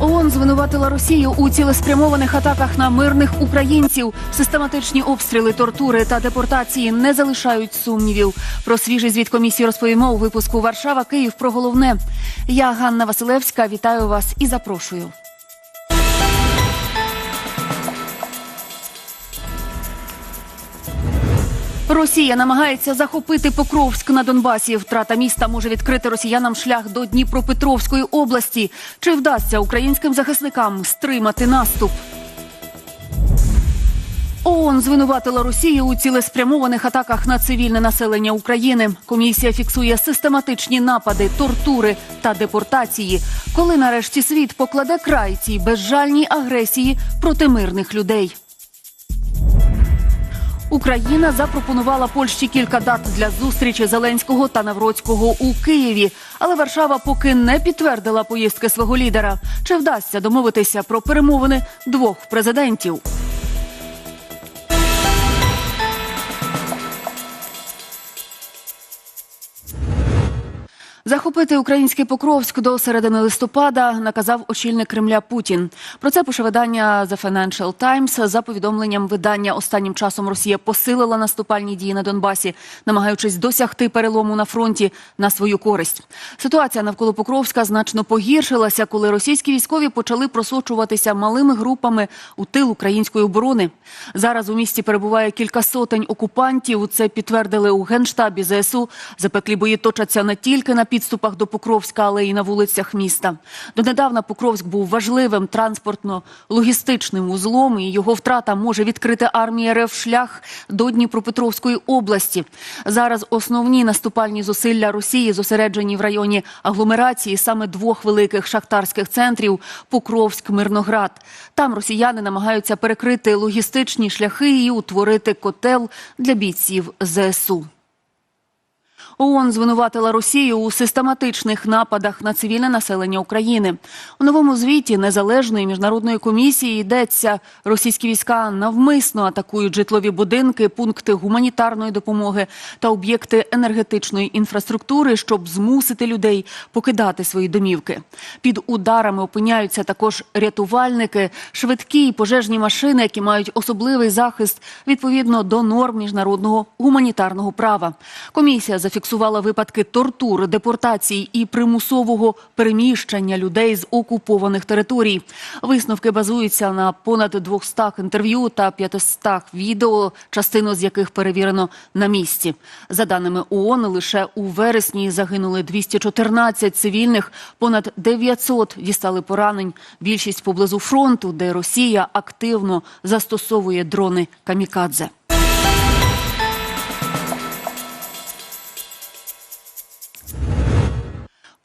ООН звинуватила Росію у цілеспрямованих атаках на мирних українців. Систематичні обстріли, тортури та депортації не залишають сумнівів. Про свіжий звіт комісії розповімо у випуску Варшава Київ про головне. Я Ганна Василевська. Вітаю вас і запрошую. Росія намагається захопити Покровськ на Донбасі. Втрата міста може відкрити росіянам шлях до Дніпропетровської області. Чи вдасться українським захисникам стримати наступ? ООН звинуватила Росію у цілеспрямованих атаках на цивільне населення України. Комісія фіксує систематичні напади, тортури та депортації. Коли нарешті світ покладе край цій безжальній агресії проти мирних людей. Україна запропонувала Польщі кілька дат для зустрічі Зеленського та Навроцького у Києві, але Варшава поки не підтвердила поїздки свого лідера. Чи вдасться домовитися про перемовини двох президентів? Захопити український Покровськ до середини листопада наказав очільник Кремля Путін. Про це пише видання The Financial Times. За повідомленням видання останнім часом Росія посилила наступальні дії на Донбасі, намагаючись досягти перелому на фронті на свою користь. Ситуація навколо Покровська значно погіршилася, коли російські військові почали просочуватися малими групами у тил української оборони. Зараз у місті перебуває кілька сотень окупантів. Це підтвердили у генштабі ЗСУ. Запеклі бої точаться не тільки на підступах до Покровська, але й на вулицях міста. Донедавна Покровськ був важливим транспортно-логістичним узлом, і його втрата може відкрити армії РФ шлях до Дніпропетровської області. Зараз основні наступальні зусилля Росії зосереджені в районі агломерації саме двох великих шахтарських центрів Покровськ, Мирноград. Там росіяни намагаються перекрити логістичні шляхи і утворити котел для бійців ЗСУ. ООН звинуватила Росію у систематичних нападах на цивільне населення України. У новому звіті незалежної міжнародної комісії йдеться, російські війська навмисно атакують житлові будинки, пункти гуманітарної допомоги та об'єкти енергетичної інфраструктури, щоб змусити людей покидати свої домівки. Під ударами опиняються також рятувальники, швидкі і пожежні машини, які мають особливий захист відповідно до норм міжнародного гуманітарного права. Комісія зафіксувала випадки тортур, депортацій і примусового переміщення людей з окупованих територій. Висновки базуються на понад 200 інтерв'ю та 500 відео, частину з яких перевірено на місці. За даними ООН, лише у вересні загинули 214 цивільних, понад 900 дістали поранень. Більшість поблизу фронту, де Росія активно застосовує дрони камікадзе.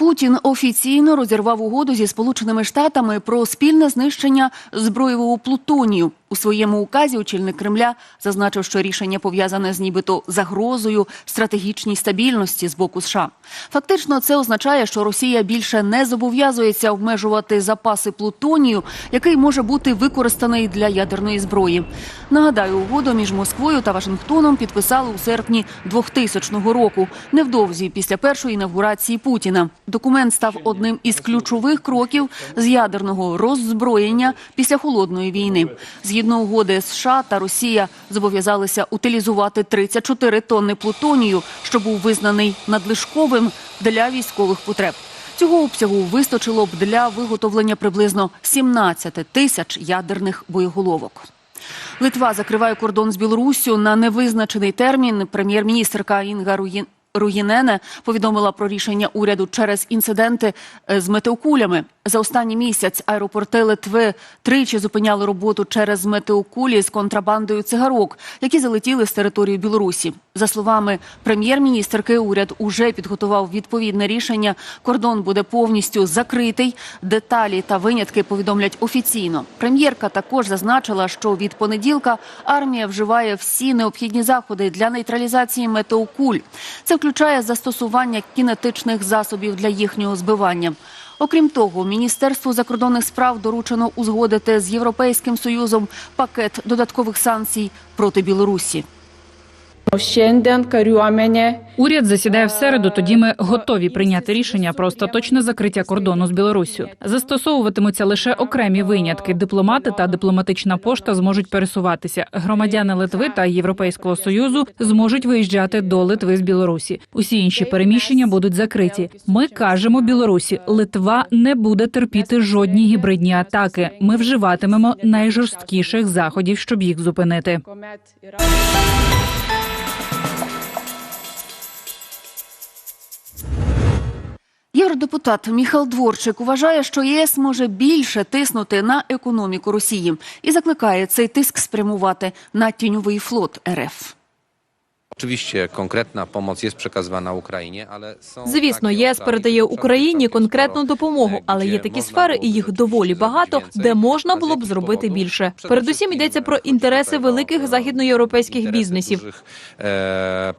Путін офіційно розірвав угоду зі Сполученими Штатами про спільне знищення зброєвого плутонію. У своєму указі очільник Кремля зазначив, що рішення пов'язане з нібито загрозою стратегічній стабільності з боку США. Фактично, це означає, що Росія більше не зобов'язується обмежувати запаси плутонію, який може бути використаний для ядерної зброї. Нагадаю, угоду між Москвою та Вашингтоном підписали у серпні 2000 року, невдовзі після першої інавгурації Путіна. Документ став одним із ключових кроків з ядерного роззброєння після холодної війни. Згідно угоди США та Росія зобов'язалися утилізувати 34 тонни плутонію, що був визнаний надлишковим для військових потреб. Цього обсягу вистачило б для виготовлення приблизно 17 тисяч ядерних боєголовок. Литва закриває кордон з Білоруссю на невизначений термін. Прем'єр-міністрка Інга Руїн. Руїнене повідомила про рішення уряду через інциденти е, з метеокулями. За останній місяць аеропорти Литви тричі зупиняли роботу через метеокулі з контрабандою цигарок, які залетіли з території Білорусі. За словами прем'єр-міністрки, уряд уже підготував відповідне рішення. Кордон буде повністю закритий. Деталі та винятки повідомлять офіційно. Прем'єрка також зазначила, що від понеділка армія вживає всі необхідні заходи для нейтралізації метеокуль. Це включає застосування кінетичних засобів для їхнього збивання. Окрім того, Міністерству закордонних справ доручено узгодити з Європейським Союзом пакет додаткових санкцій проти Білорусі. Šiandien kariuomenė Уряд засідає в середу. Тоді ми готові прийняти рішення про остаточне закриття кордону з Білоруссю. Застосовуватимуться лише окремі винятки. Дипломати та дипломатична пошта зможуть пересуватися. Громадяни Литви та Європейського союзу зможуть виїжджати до Литви з Білорусі. Усі інші переміщення будуть закриті. Ми кажемо Білорусі, Литва не буде терпіти жодні гібридні атаки. Ми вживатимемо найжорсткіших заходів, щоб їх зупинити. Євродепутат Міхал Дворчик вважає, що ЄС може більше тиснути на економіку Росії і закликає цей тиск спрямувати на тіньовий флот РФ. Oczywiście konkretna pomoc jest przekazywana ale są Звісно, ЄС передає Україні конкретну допомогу, e, але gdzie є такі można сфери, byłoby і їх доволі zrobić багато, więcej. де можна було б зробити більше. Передусім йдеться про інтереси великих e, західноєвропейських interesy бізнесів. e,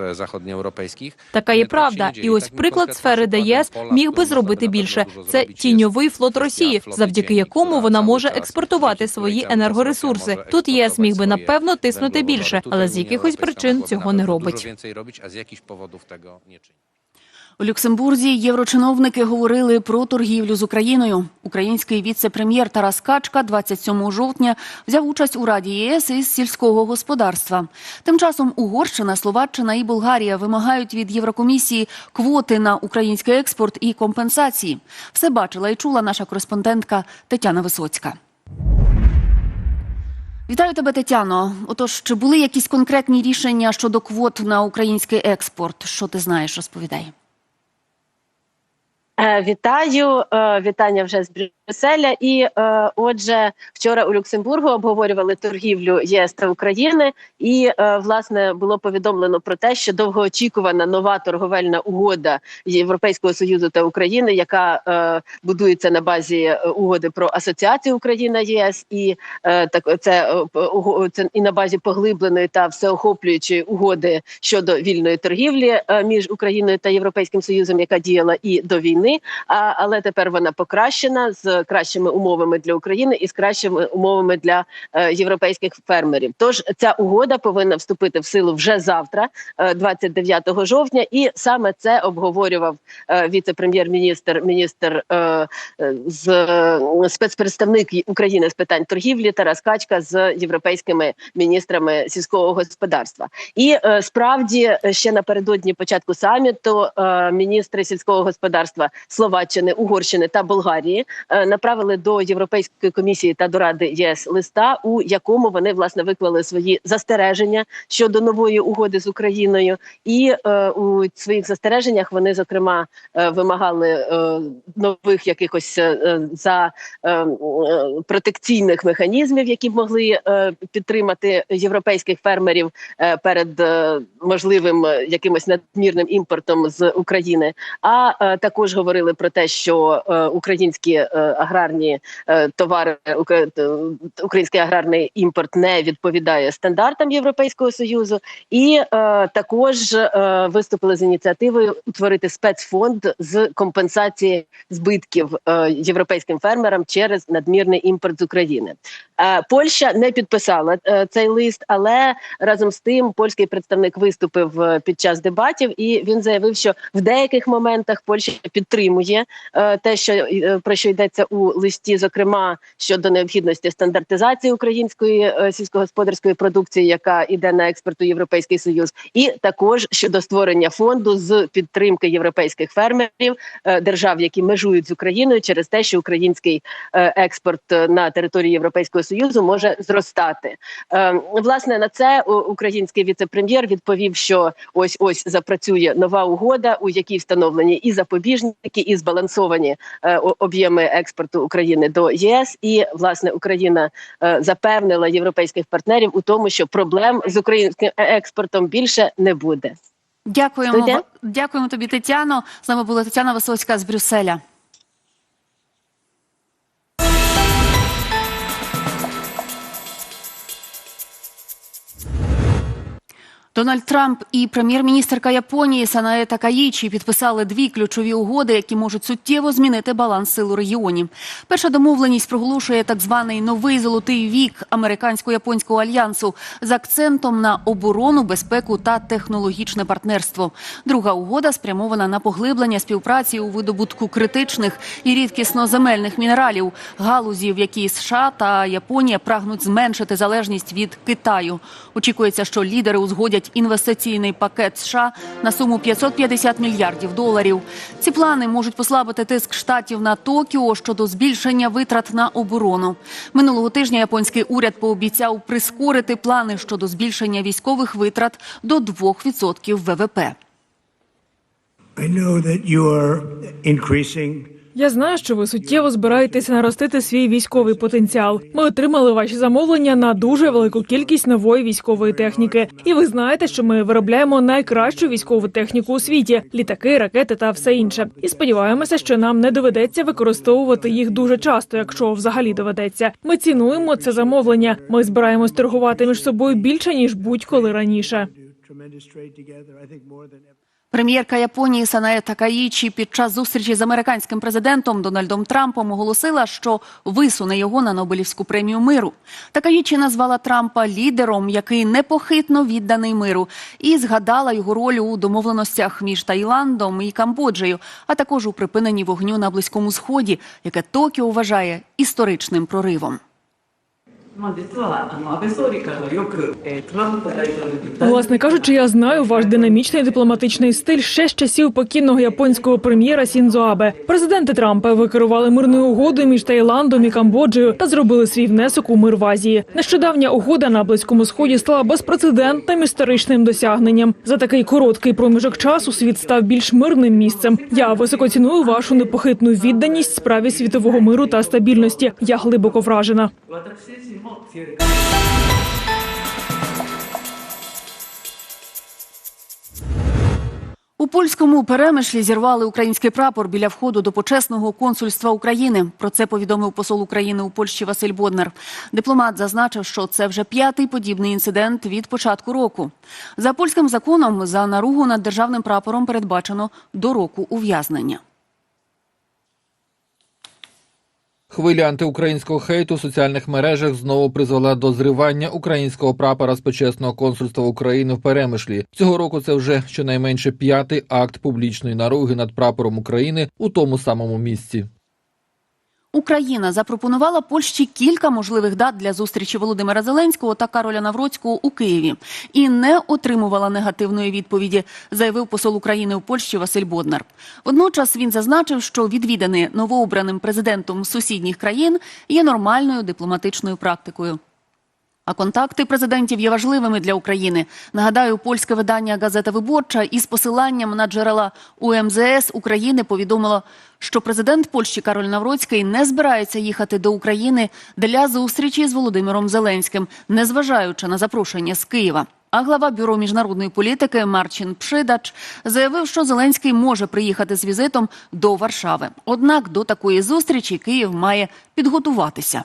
e, zachodnioeuropejskich. Така є E, правда. І ось приклад сфери, де ЄС міг би зробити більше. Це тіньовий флот Росії, завдяки якому вона може експортувати свої енергоресурси. Тут może ЄС міг би напевно тиснути більше, але з якихось Europejska причин цього не робить. Robić, a z jakichś powodów tego. У Люксембурзі єврочиновники говорили про торгівлю з Україною. Український віце-прем'єр Тарас Качка 27 жовтня взяв участь у Раді ЄС із сільського господарства. Тим часом Угорщина, Словаччина і Болгарія вимагають від Єврокомісії квоти на український експорт і компенсації. Все бачила і чула наша кореспондентка Тетяна Висоцька. Вітаю тебе, Тетяно. Отож, чи були якісь конкретні рішення щодо квот на український експорт? Що ти знаєш? Розповідай. Е, Вітаю, е, вітання вже з Брюсселя. І е, отже, вчора у Люксембургу обговорювали торгівлю ЄС та України, і власне було повідомлено про те, що довгоочікувана нова торговельна угода Європейського союзу та України, яка будується на базі угоди про асоціацію Україна ЄС, і так це, це і на базі поглибленої та всеохоплюючої угоди щодо вільної торгівлі між Україною та Європейським Союзом, яка діяла і до війни. А, але тепер вона покращена з кращими умовами для України і з кращими умовами для е, європейських фермерів. Тож ця угода повинна вступити в силу вже завтра, е, 29 жовтня, і саме це обговорював е, віце-прем'єр-міністр, міністр е, е, з е, спецпредставник України з питань торгівлі Тарас Качка з європейськими міністрами сільського господарства. І е, справді е, ще напередодні початку саміту е, міністри сільського господарства Словаччини, Угорщини та Болгарії е, направили до Європейської комісії та до Ради ЄС листа, у якому вони власне виклали свої застереження щодо нової угоди з Україною, і е, у своїх застереженнях вони зокрема е, вимагали е, нових якихось е, е, за е, протекційних механізмів, які б могли е, підтримати європейських фермерів е, перед е, можливим якимось надмірним імпортом з України. А е, також говорили про те, що е, українські е, аграрні е, товари, український аграрний імпорт не відповідає стандартам Європейського союзу, і також виступили з ініціативою утворити спецфонд з компенсації збитків європейським фермерам через надмірний імпорт з України. Польща не підписала цей лист, але разом з тим польський представник виступив під час дебатів, і він заявив, що в деяких моментах Польща підтримує е, те, що е, про що йдеться у листі, зокрема щодо необхідності стандартизації української е, сільськогосподарської продукції, яка йде на експорт у Європейський Союз, і також щодо створення фонду з підтримки європейських фермерів держав, які межують з Україною, через те, що український експорт на території Європейського союзу може зростати. Власне на це український віце-прем'єр відповів, що ось ось запрацює нова угода, у якій встановлені і запобіжники, і збалансовані е, об'єми експорту України до ЄС. І власне Україна е, запевнила європейських партнерів у тому, що проблем з українським е- експортом більше не буде. Дякуємо, дякуємо тобі, Тетяно. З нами була Тетяна Висоцька з Брюсселя. Дональд Трамп і прем'єр-міністерка Японії Санаe Такаїчі підписали дві ключові угоди, які можуть суттєво змінити баланс сил у регіоні. Перша домовленість проголошує так званий новий золотий вік американсько-японського альянсу з акцентом на оборону, безпеку та технологічне партнерство. Друга угода спрямована на поглиблення співпраці у видобутку критичних і рідкісно земельних мінералів, галузі, в якій США та Японія прагнуть зменшити залежність від Китаю. Очікується, що лідери узгодять інвестиційний пакет США на суму 550 мільярдів доларів. Ці плани можуть послабити тиск штатів на Токіо щодо збільшення витрат на оборону. Минулого тижня японський уряд пообіцяв прискорити плани щодо збільшення військових витрат до 2% ВВП. I know that you are increasing Я знаю, що ви суттєво збираєтеся наростити свій військовий потенціал. Ми отримали ваші замовлення на дуже велику кількість нової військової техніки. І ви знаєте, що ми виробляємо найкращу військову техніку у світі: літаки, ракети та все інше. І сподіваємося, що нам не доведеться використовувати їх дуже часто, якщо взагалі доведеться. Ми цінуємо це замовлення. Ми збираємось торгувати між собою більше ніж будь-коли раніше. Прем'єрка Японії Санаe Такаїчі під час зустрічі з американським президентом Дональдом Трампом оголосила, що висуне його на Нобелівську премію миру. Такаїчі назвала Трампа лідером, який непохитно відданий миру, і згадала його роль у домовленостях між Таїландом і Камбоджею, а також у припиненні вогню на близькому сході, яке Токіо вважає історичним проривом. まあ、実はあの安倍総理からもよく、えートランプ大統領に Власне кажучи, я знаю ваш динамічний дипломатичний стиль ще з часів покійного японського прем'єра Сінзо Абе. Президенти Трампа ви керували мирною угодою між Таїландом і Камбоджею та зробили свій внесок у мир в Азії. Нещодавня угода на близькому сході стала безпрецедентним історичним досягненням. За такий короткий проміжок часу світ став більш мирним місцем. Я високо ціную вашу непохитну відданість справі світового миру та стабільності. Я глибоко вражена. emozje. У польському перемишлі зірвали український прапор біля входу до почесного консульства України. Про це повідомив посол України у Польщі Василь Боднар. Дипломат зазначив, що це вже п'ятий подібний інцидент від початку року. За польським законом за наругу над державним прапором передбачено до року ув'язнення. Хвиля антиукраїнського хейту в соціальних мережах знову призвела до зривання українського прапора з почесного консульства України в Перемишлі. Цього року це вже щонайменше п'ятий акт публічної наруги над прапором України у тому самому місці. Україна запропонувала Польщі кілька можливих дат для зустрічі Володимира Зеленського та Кароля Навроцького у Києві і не отримувала негативної відповіді, заявив посол України у Польщі Василь Боднар. Водночас він зазначив, що відвідини новообраним президентом сусідніх країн є нормальною дипломатичною практикою. А контакти президентів є важливими для України. Нагадаю, польське видання Газета Виборча із посиланням на джерела УМЗС України повідомило, що президент Польщі Кароль Навроцький не збирається їхати до України для зустрічі з Володимиром Зеленським, незважаючи на запрошення з Києва. А глава бюро міжнародної політики Марчин Пшидач заявив, що Зеленський може приїхати з візитом до Варшави. Однак до такої зустрічі Київ має підготуватися.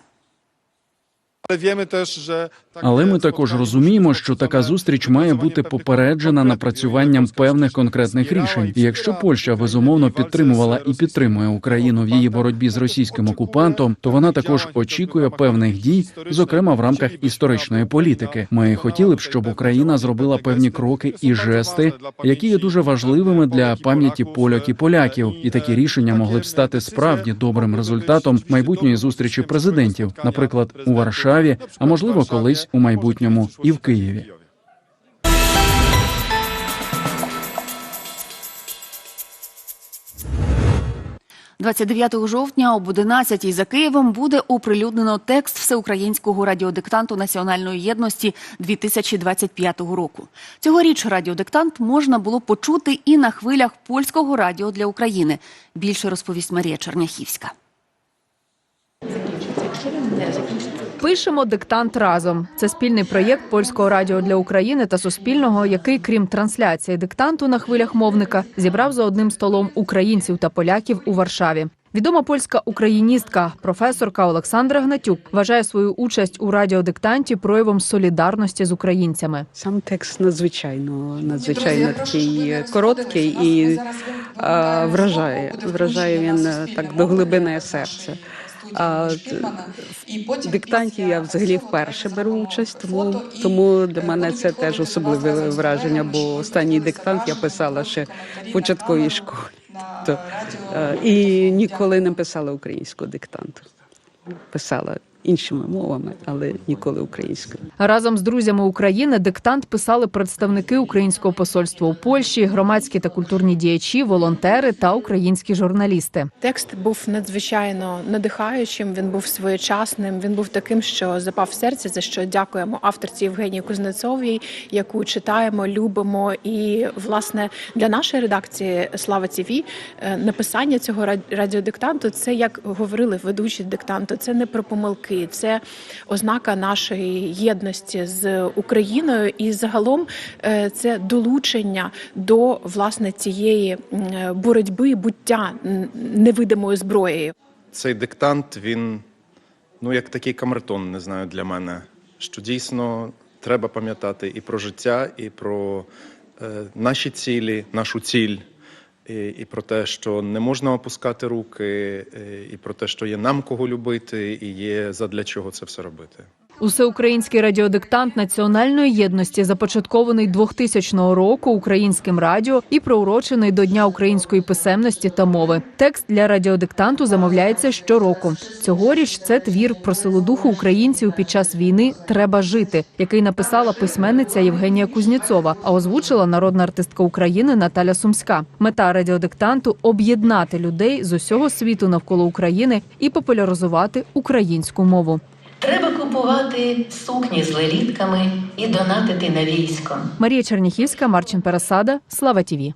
Але ми також розуміємо, що така зустріч має бути попереджена напрацюванням певних конкретних рішень. І якщо Польща безумовно підтримувала і підтримує Україну в її боротьбі з російським окупантом, то вона також очікує певних дій, зокрема в рамках історичної політики. Ми хотіли б, щоб Україна зробила певні кроки і жести, які є дуже важливими для пам'яті поляк і поляків, і такі рішення могли б стати справді добрим результатом майбутньої зустрічі президентів, наприклад, у Варшаві, а можливо, колись у майбутньому і в Києві. 29 жовтня об 11-й за Києвом буде оприлюднено текст всеукраїнського радіодиктанту національної єдності 2025 року. Цьогоріч радіодиктант можна було почути і на хвилях польського радіо для України. Більше розповість Марія Черняхівська. Пишемо диктант разом. Це спільний проєкт польського радіо для України та Суспільного, який, крім трансляції диктанту на хвилях мовника, зібрав за одним столом українців та поляків у Варшаві. Відома польська україністка, професорка Олександра Гнатюк вважає свою участь у радіодиктанті проявом солідарності з українцями. Сам текст надзвичайно надзвичайно такий короткий і а, вражає. Вражає він е, так до глибини серця. А в диктанті я взагалі вперше беру участь, тому, тому для мене це теж особливе враження, бо останній диктант я писала ще в початковій школі. Тобто, е, і ніколи не писала українського диктанту. Писала іншими мовами, але ніколи українською. Разом з друзями України диктант писали представники українського посольства у Польщі, громадські та культурні діячі, волонтери та українські журналісти. Текст був надзвичайно надихаючим. Він був своєчасним. Він був таким, що запав в серце, за що дякуємо авторці Євгенії Кузнецовій, яку читаємо, любимо. І власне для нашої редакції Слава ТІВІ е, написання цього ра- радіодиктанту це як говорили ведучі диктанту. Це не про помилки, це ознака нашої єдності з Україною, і загалом е, це долучення до власне цієї боротьби, буття невидимою зброєю. Цей диктант, він ну як такий камертон, не знаю, для мене. Що дійсно треба пам'ятати і про життя, і про е, наші цілі, нашу ціль, і, про те, що не можна опускати руки, і про те, що є нам кого любити, і є задля чого це все робити. Усеукраїнський радіодиктант національної єдності, започаткований 2000 року українським радіо і приурочений до Дня української писемності та мови. Текст для радіодиктанту замовляється щороку. Цьогоріч це твір про силу духу українців під час війни Треба жити, який написала письменниця Євгенія Кузнєцова, а озвучила народна артистка України Наталя Сумська. Мета радіодиктанту об'єднати людей з усього світу навколо України і популяризувати українську мову. Треба купувати сукні з лелітками і донатити на військо. Марія Черніхівська, Марчин Пересада, Слава Тіві.